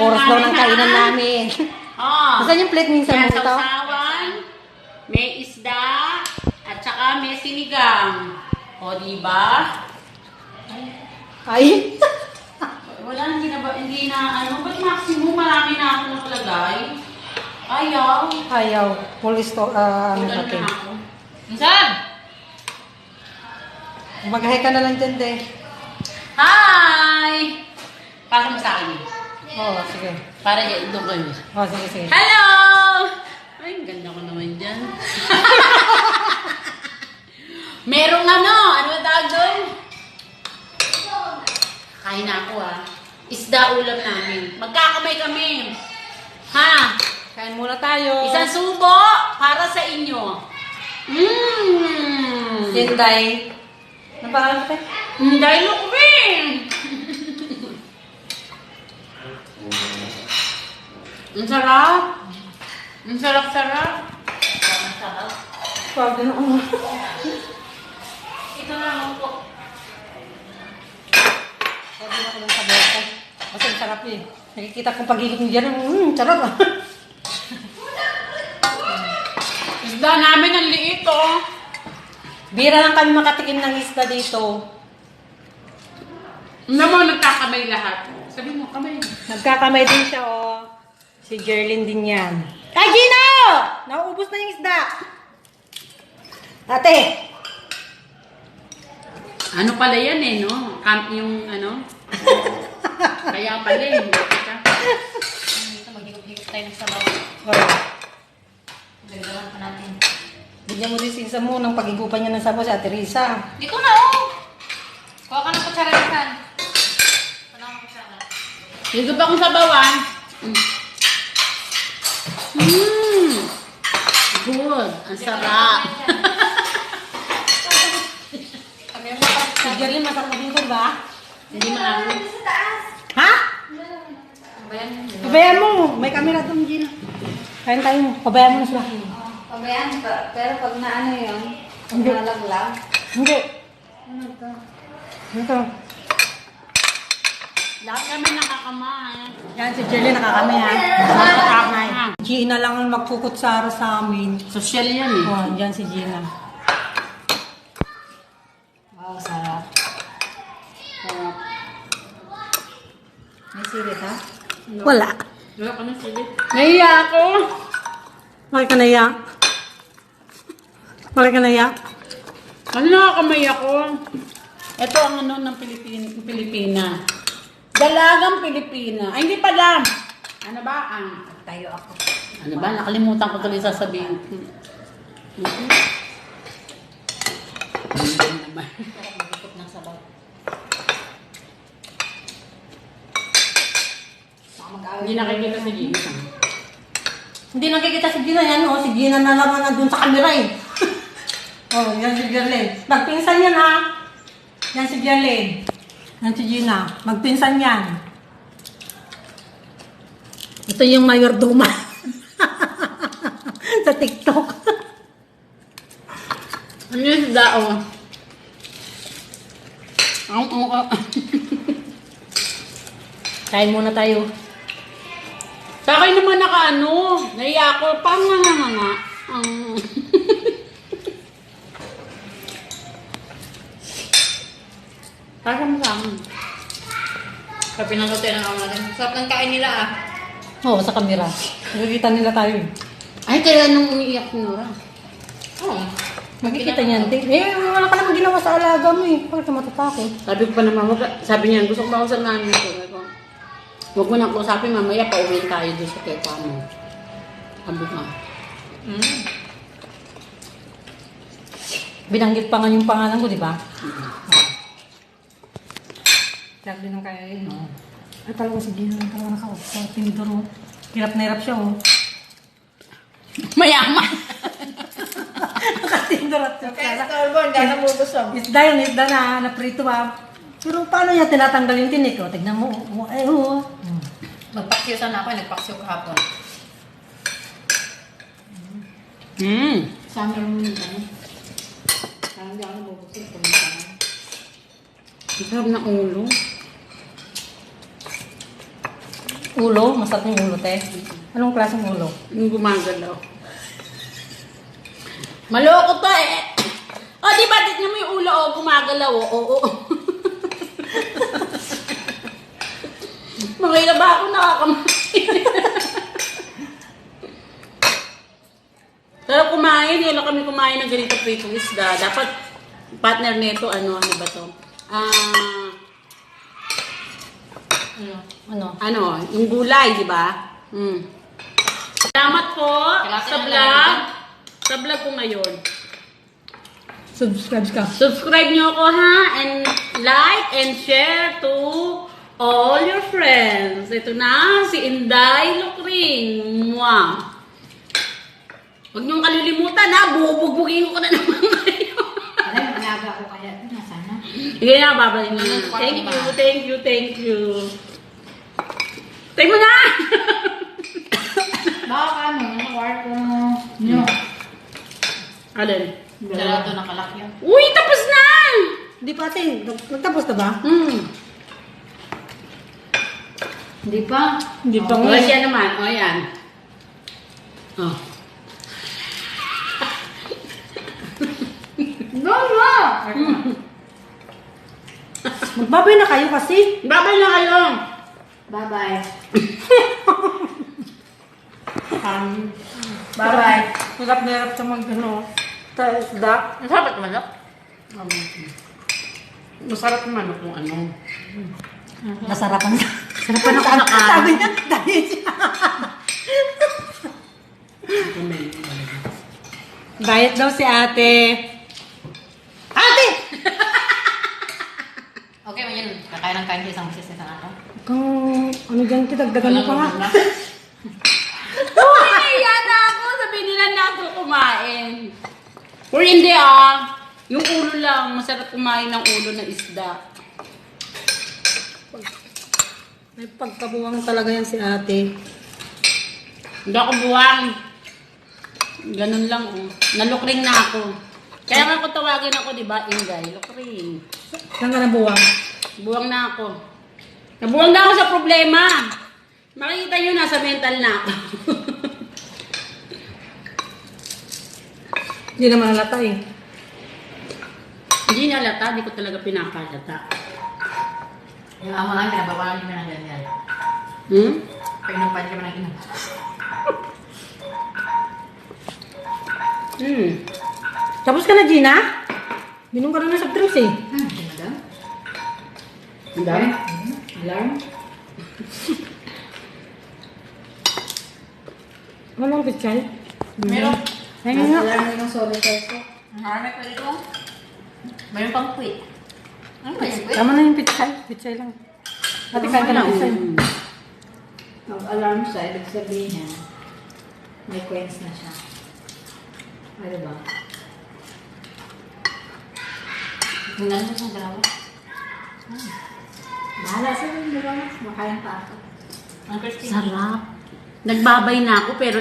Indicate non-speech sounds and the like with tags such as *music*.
Oras daw ng kainan namin. *laughs* Oh. Saan yung plate minsan mo ito? may isda, at saka may sinigang. O, di ba? Ay. *laughs* Wala, hindi na ba, hindi na, ano, ba't maximum marami na ako nakalagay? Ayaw. Ayaw. Full store, ah, ano natin. na ako. Minsan! Mag-hi ka na lang dyan, te. Hi! Para mo sa akin. Oo, sige. Para doon kayo. Oo, sige, sige. Hello! Ay, ang ganda ko naman dyan. *laughs* Merong ano, ano ba tawag doon? Kain na ako ah. Isda ulam namin. Magkakamay kami. Ha? Kain muna tayo. Isang subo para sa inyo. Mmm! Sinday. Pangalan mo, te? Hindi, lukbin! Ang sarap. Ang sarap-sarap. Ang sarap. Pag ano. Ito na lang po. Sabi na ko lang sa bote. Kasi ang sarap eh. Nakikita kong pag-ilik niyo dyan. Mmm, sarap ah. Isda namin ang liit oh. Bira lang kami makatikim ng isda dito. Ano mo nagkakamay lahat? Sabi mo, kamay. Nagkakamay din siya, oh. Si Jerlyn din yan. Ay, Gino! Nauubos na yung isda. Ate! Ano pala yan eh, no? Camp yung ano? *laughs* Kaya pala eh. hindi. Dito, maghigop-higop tayo ng sabaw. Oh. Dagdagan pa natin. Bigyan mo din si Isa mo ng pagigupan niya ng sabaw si Ate Risa. Dito na, oh! Kuha ka ng kutsara nisan. Wala akong kutsara. Hindi ba akong sabawan? Mm. Good. Ang sarap. Kami yung mga Si Jerlyn, masarap dito ba? Hindi marami. Ha? Bayan. Pabayaan mo. May camera doon, Gina. Kain tayo. Pabayaan mo na sila. Pabayaan pa. Pero pag naano yun, pag Hindi. nalaglag, Hindi. ano to? Lahat kami nakakamay. Yan, si Jerlyn nakakami ha. Nakakami. Gina lang ang magkukutsara sa amin. Social yan eh. Oh, yan si Gina. Wow, sarap. Sarap. May sirit ha? Wala. Wala ka na sili. Nahiya ako. Bakit ka naiya? Bakit ka naiya? Ano nakakamay ako? Ito ang ano ng Pilipin Pilipina. Dalagang Pilipina. Ay, hindi pala. Ano ba? Ang Tayo ako. ano ba? Nakalimutan ko tuloy sasabihin. Hindi nakikita si Gina. Hindi nakikita si Gina yan, oh. Si Gina na naman nandun sa camera eh. *laughs* oh, yan si Jerlyn. Magpinsan yan ha. Yan si Jerlyn. Yan si Gina. Magpinsan yan. Ito yung mayordoma. *laughs* sa TikTok. Ano yung isda, oh? Ang, ang, ang. Kain muna tayo. Sa akin naman naka ano, naiya ako, pang nga nga nga. Ang... Para mo sa akin. Kaya pinanglutuin ng ako natin. Sarap ng kain nila ah. Oo, sa camera. Nakikita nila tayo eh. Ay, kaya nung umiiyak si Nora. Oo. Makikita niyan. din. Eh, wala ka naman ginawa sa alaga mo eh. Bakit ka matatakot? Sabi ko pa naman, wag, sabi niya, gusto ko ba ako sa namin ko. Sabi ko, Huwag mo na kausapin, mamaya pauwiin tayo doon sa teta mo. Sabi ko, Mm. Binanggit pa nga yung pangalan ko, di ba? Sabi ng kaya yun, no? Ay, talaga si lang talaga nakaupo sa tinidor, oh. Hirap na hirap siya, oh. mayaman! Nakatindor at Kaya sa Tolbon, dahil namubusog. Isda yun, isda na, naprito ba? Pero paano niya tinatanggal yung tinik, oh? Tignan mo, oh, ay, oh. Hmm. Magpaksiw sana ako, nagpaksiw kahapon. Hmm. Sama mo yun, ano? Parang di ako nabubusog. Ang sarap ng ulo. Ulo? Masarap yung ulo, te. Anong klaseng ulo? Yung gumagalaw. Maloko to eh. O, di ba? Tignan mo yung ulo, oh, gumagalaw, oh. Oo, oo. *laughs* Mga ilan ba ako nakakamain? *laughs* Pero kumain, yun kami kumain ng ganito pritong isda. Dapat partner nito, ano, ano ba to? Ah, Ano? Ano? ano, yung gulay, di ba? Mm. Salamat po Kailangan sa na vlog. lang Sa vlog ko ngayon. Subscribe ka. Subscribe nyo ako ha and like and share to all your friends. Ito na, si Inday Lukring. Mwah. Huwag niyong kalilimutan ha, bubugbugin ko na *laughs* naman kayo. Alam, malaga ko kaya. Nasana? Sige na, babalik na. Thank you, thank you, thank you. Thank mo na! *laughs* Baka ano, yung kwarto nyo. Alin? Sarado nakalak yun. Uy, tapos na! Di pa, te. Nagtapos na ba? Hmm. Hindi pa. Hindi pa O, nga. yan naman. O, yan. Oh. No, no! Magbabay na kayo kasi. Babay na kayo. Bye-bye. Um, Bye-bye. Hirap na hirap sa mag, ano, sa isda. Masarap naman yun. Masarap naman kung ano. Nasarapan na. Sarapan ako na Sabi niya, dahil siya. Diet daw si ate. Ate! *laughs* Okay, yun. Kakain ng kain sa isang sis isang ako. Kung ano dyan, kitagdagan mo pa nga. Uy, yan na ako. Sabihin nila na ako kumain. Or hindi ah. Yung ulo lang. Masarap kumain ng ulo ng isda. May pagkabuwang talaga yan si ate. Hindi ako buwang. Ganun lang oh. Nalukring na ako. Kaya nga ko tawagin ako, di ba, Ingay? Lukring. Saan ka nabuwang? Buwang na ako. Nabuwang na ako sa problema. Makikita nyo, nasa mental na ako. *laughs* Hindi naman halata eh. Hindi niya lata, di ko talaga pinakalata. Yung amo namin, pinabawalan kami ng ganyan. Hmm? Pinumpan kami ng inom. Hmm. Tapos ka na, Gina? Binom ka na ng soft drinks eh. Hmm, di madam? Ang dami. Alarm? Anong pichay? Meron. Ayun nga. Na yung solitaire ko. Marami pa dito. Meron pang quit. Ano ba yung quit? Tama na yung pichay. Pichay lang. Ate, kain ka ng pichay. Hmm. Mag-alarm siya, ibig sabihin niya, may coins na siya. Ano ba? Tingnan mo sa dalawa. Bahala sa ba? Makain pa ako. Sarap. Nagbabay na ako pero